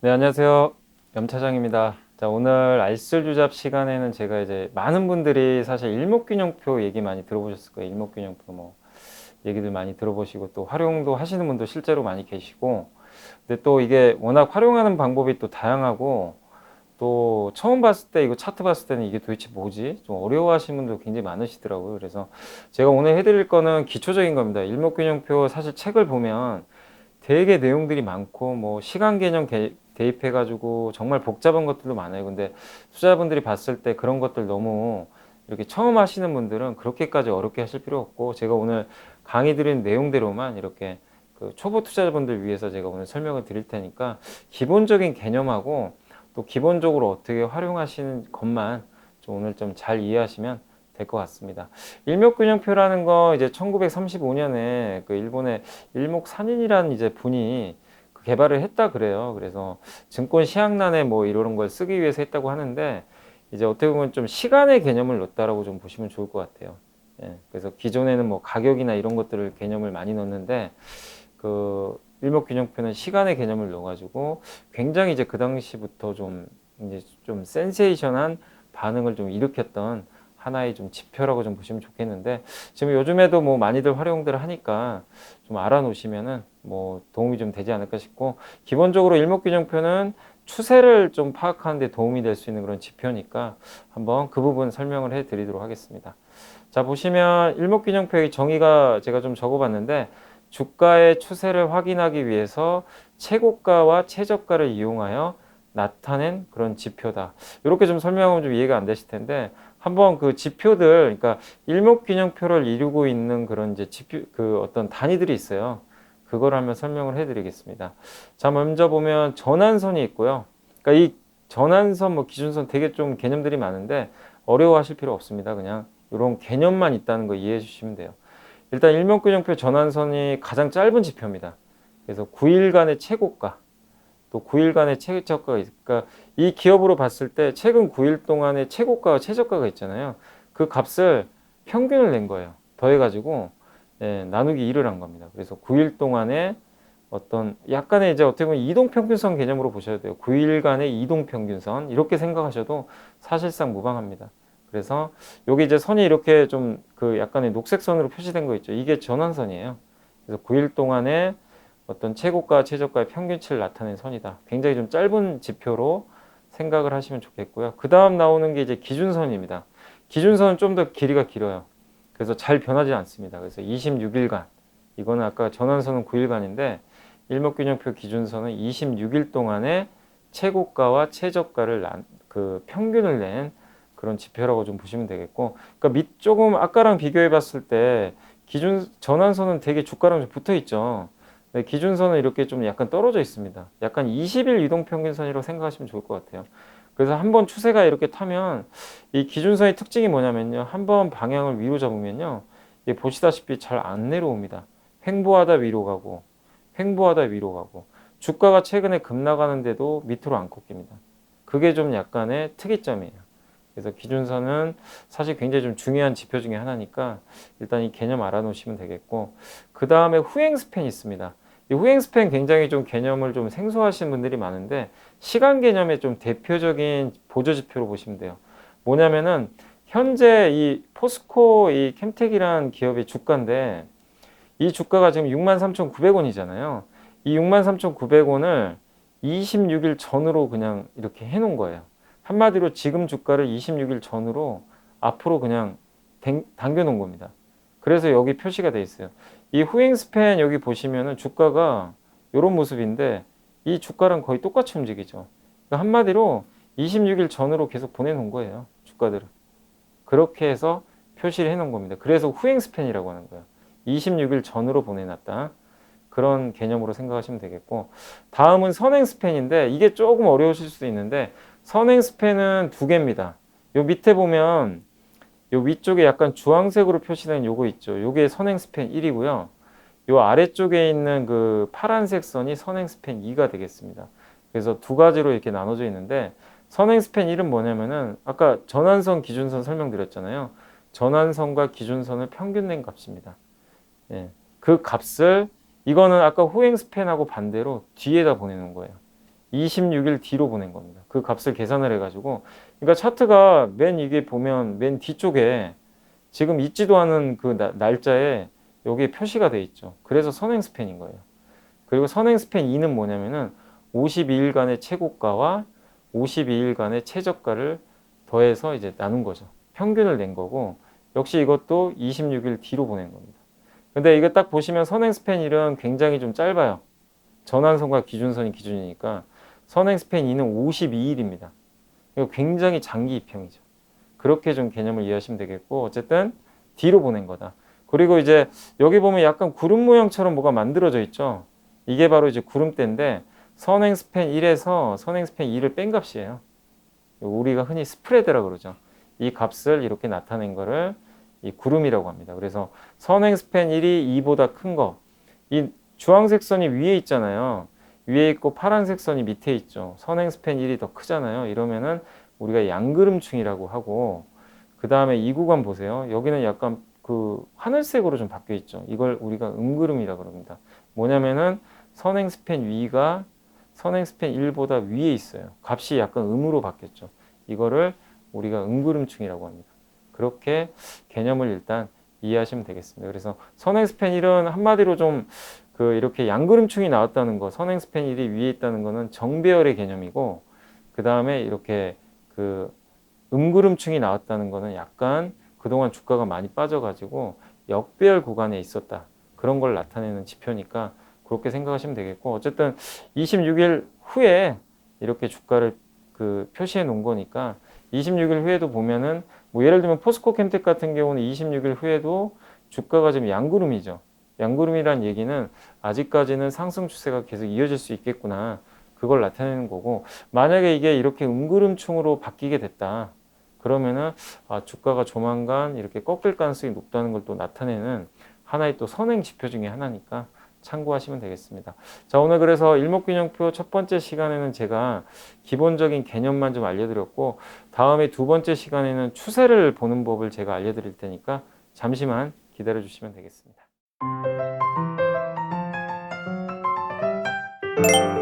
네, 안녕하세요. 염차장입니다. 자, 오늘 알쓸주잡 시간에는 제가 이제 많은 분들이 사실 일목균형표 얘기 많이 들어보셨을 거예요. 일목균형표 뭐 얘기들 많이 들어보시고 또 활용도 하시는 분도 실제로 많이 계시고 근데 또 이게 워낙 활용하는 방법이 또 다양하고 또 처음 봤을 때 이거 차트 봤을 때는 이게 도대체 뭐지? 좀 어려워하시는 분도 굉장히 많으시더라고요. 그래서 제가 오늘 해드릴 거는 기초적인 겁니다. 일목균형표 사실 책을 보면 되게 내용들이 많고 뭐 시간 개념 개- 대입해가지고 정말 복잡한 것들도 많아요. 근데 투자자분들이 봤을 때 그런 것들 너무 이렇게 처음 하시는 분들은 그렇게까지 어렵게 하실 필요 없고 제가 오늘 강의 드린 내용대로만 이렇게 그 초보 투자자분들 위해서 제가 오늘 설명을 드릴 테니까 기본적인 개념하고 또 기본적으로 어떻게 활용하시는 것만 좀 오늘 좀 잘 이해하시면 될 것 같습니다. 일목균형표라는 거 이제 1935년에 그 일본의 일목산인이라는 이제 분이 그 개발을 했다 그래요. 그래서 증권 시황란에 뭐 이런 걸 쓰기 위해서 했다고 하는데 이제 어떻게 보면 좀 시간의 개념을 넣었다라고 좀 보시면 좋을 것 같아요. 예, 그래서 기존에는 뭐 가격이나 이런 것들을 개념을 많이 넣었는데 그 일목균형표는 시간의 개념을 넣어가지고 굉장히 이제 그 당시부터 좀 이제 좀 센세이션한 반응을 좀 일으켰던 하나의 좀 지표라고 좀 보시면 좋겠는데 지금 요즘에도 뭐 많이들 활용들을 하니까 좀 알아놓으시면은 뭐 도움이 좀 되지 않을까 싶고 기본적으로 일목균형표는 추세를 좀 파악하는 데 도움이 될 수 있는 그런 지표니까 한번 그 부분 설명을 해 드리도록 하겠습니다. 자 보시면 일목균형표의 정의가 제가 좀 적어봤는데 주가의 추세를 확인하기 위해서 최고가와 최저가를 이용하여 나타낸 그런 지표다. 이렇게 좀 설명하면 좀 이해가 안 되실 텐데 한번 그 지표들, 그러니까 일목균형표를 이루고 있는 그런 이제 지표, 그 어떤 단위들이 있어요. 그걸 한번 설명을 해드리겠습니다. 자, 먼저 보면 전환선이 있고요. 그러니까 이 전환선, 뭐 기준선 되게 좀 개념들이 많은데 어려워하실 필요 없습니다. 그냥 이런 개념만 있다는 거 이해해 주시면 돼요. 일단 일목균형표 전환선이 가장 짧은 지표입니다. 그래서 9일간의 최고가, 또 9일간의 최저가가 있으니까 이 기업으로 봤을 때 최근 9일 동안의 최고가와 최저가가 있잖아요. 그 값을 평균을 낸 거예요. 더해가지고 예, 나누기 1을 한 겁니다. 그래서 9일 동안에 어떤 약간의 이제 어떻게 보면 이동평균선 개념으로 보셔야 돼요. 9일간의 이동평균선 이렇게 생각하셔도 사실상 무방합니다. 그래서 여기 이제 선이 이렇게 좀 그 약간의 녹색 선으로 표시된 거 있죠. 이게 전환선이에요. 그래서 9일 동안에 어떤 최고가, 최저가의 평균치를 나타낸 선이다. 굉장히 좀 짧은 지표로 생각을 하시면 좋겠고요. 그 다음 나오는 게 이제 기준선입니다. 기준선은 좀 더 길이가 길어요. 그래서 잘 변하지 않습니다. 그래서 26일간, 이거는 아까 전환선은 9일간인데, 일목균형표 기준선은 26일 동안에 최고가와 최저가를 난, 그 평균을 낸 그런 지표라고 좀 보시면 되겠고, 그러니까 밑 조금 아까랑 비교해 봤을 때 기준 전환선은 되게 주가랑 좀 붙어 있죠. 네, 기준선은 이렇게 좀 약간 떨어져 있습니다. 약간 20일 이동 평균선이라고 생각하시면 좋을 것 같아요. 그래서 한 번 추세가 이렇게 타면 이 기준선의 특징이 뭐냐면요. 한 번 방향을 위로 잡으면요. 이게 보시다시피 잘 안 내려옵니다. 횡보하다 위로 가고 횡보하다 위로 가고 주가가 최근에 급나가는데도 밑으로 안 꺾입니다. 그게 좀 약간의 특이점이에요. 그래서 기준선은 사실 굉장히 좀 중요한 지표 중에 하나니까 일단 이 개념 알아놓으시면 되겠고 그 다음에 후행 스팬이 있습니다. 이 후행 스팬 굉장히 좀 개념을 좀 생소하신 분들이 많은데 시간 개념의 좀 대표적인 보조 지표로 보시면 돼요. 뭐냐면은 현재 이 포스코 이 캠텍이라는 기업의 주가인데 이 주가가 지금 63,900원이잖아요. 이 63,900원을 26일 전으로 그냥 이렇게 해 놓은 거예요. 한마디로 지금 주가를 26일 전으로 앞으로 그냥 당겨 놓은 겁니다. 그래서 여기 표시가 돼 있어요. 이 후행 스팬 여기 보시면은 주가가 이런 모습인데 이 주가랑 거의 똑같이 움직이죠. 그러니까 한마디로 26일 전으로 계속 보내놓은 거예요. 주가들을. 그렇게 해서 표시를 해놓은 겁니다. 그래서 후행 스팬이라고 하는 거예요. 26일 전으로 보내놨다. 그런 개념으로 생각하시면 되겠고 다음은 선행 스팬인데 이게 조금 어려우실 수도 있는데 선행 스팬은 두 개입니다. 요 밑에 보면 요 위쪽에 약간 주황색으로 표시된 요거 있죠. 요게 선행 스팬 1이고요. 요 아래쪽에 있는 그 파란색 선이 선행 스팬 2가 되겠습니다. 그래서 두 가지로 이렇게 나눠져 있는데 선행 스팬 1은 뭐냐면은 아까 전환선 기준선 설명드렸잖아요. 전환선과 기준선을 평균 낸 값입니다. 예. 그 값을 이거는 아까 호행 스팬하고 반대로 뒤에다 보내는 거예요. 26일 뒤로 보낸 겁니다. 그 값을 계산을 해가지고 그러니까 차트가 맨 이게 보면 맨 뒤쪽에 지금 있지도 않은 그 나- 날짜에 여기에 표시가 돼 있죠. 그래서 선행 스팬인 거예요. 그리고 선행 스팬 2는 뭐냐면은 52일간의 최고가와 52일간의 최저가를 더해서 이제 나눈 거죠. 평균을 낸 거고 역시 이것도 26일 뒤로 보낸 겁니다. 근데 이거 딱 보시면 선행 스팬 1은 굉장히 좀 짧아요. 전환선과 기준선이 기준이니까 선행 스팬 2는 52일입니다. 이거 굉장히 장기 입형이죠. 그렇게 좀 개념을 이해하시면 되겠고 어쨌든 뒤로 보낸 거다. 그리고 이제 여기 보면 약간 구름 모양처럼 뭐가 만들어져 있죠. 이게 바로 이제 구름대인데 선행 스팬 1에서 선행 스팬 2를 뺀 값이에요. 우리가 흔히 스프레드라 그러죠. 이 값을 이렇게 나타낸 거를 이 구름이라고 합니다. 그래서 선행 스팬 1이 2보다 큰 거. 이 주황색 선이 위에 있잖아요. 위에 있고 파란색 선이 밑에 있죠. 선행 스팬 1이 더 크잖아요. 이러면은 우리가 양그름충이라고 하고 그 다음에 이 구간 보세요. 여기는 약간 그 하늘색으로 좀 바뀌어 있죠. 이걸 우리가 음그름이라 그럽니다. 뭐냐면은 선행 스팬 위가 선행 스팬 1보다 위에 있어요. 값이 약간 음으로 바뀌었죠. 이거를 우리가 음그름충이라고 합니다. 그렇게 개념을 일단 이해하시면 되겠습니다. 그래서 선행 스팬 1은 한마디로 좀 그 이렇게 양그름충이 나왔다는 거, 선행 스팬 1이 위에 있다는 거는 정배열의 개념이고 그 다음에 이렇게 그 음그름충이 나왔다는 거는 약간 그동안 주가가 많이 빠져가지고 역배열 구간에 있었다. 그런 걸 나타내는 지표니까 그렇게 생각하시면 되겠고 어쨌든 26일 후에 이렇게 주가를 그 표시해 놓은 거니까 26일 후에도 보면은 뭐 예를 들면 포스코 캠텍 같은 경우는 26일 후에도 주가가 좀 양구름이죠. 양구름이란 얘기는 아직까지는 상승 추세가 계속 이어질 수 있겠구나. 그걸 나타내는 거고 만약에 이게 이렇게 음구름충으로 바뀌게 됐다. 그러면은 아, 주가가 조만간 이렇게 꺾일 가능성이 높다는 걸 또 나타내는 하나의 또 선행 지표 중에 하나니까 참고하시면 되겠습니다. 자, 오늘 그래서 일목균형표 첫 번째 시간에는 제가 기본적인 개념만 좀 알려드렸고, 다음에 두 번째 시간에는 추세를 보는 법을 제가 알려드릴 테니까 잠시만 기다려 주시면 되겠습니다. Thank you.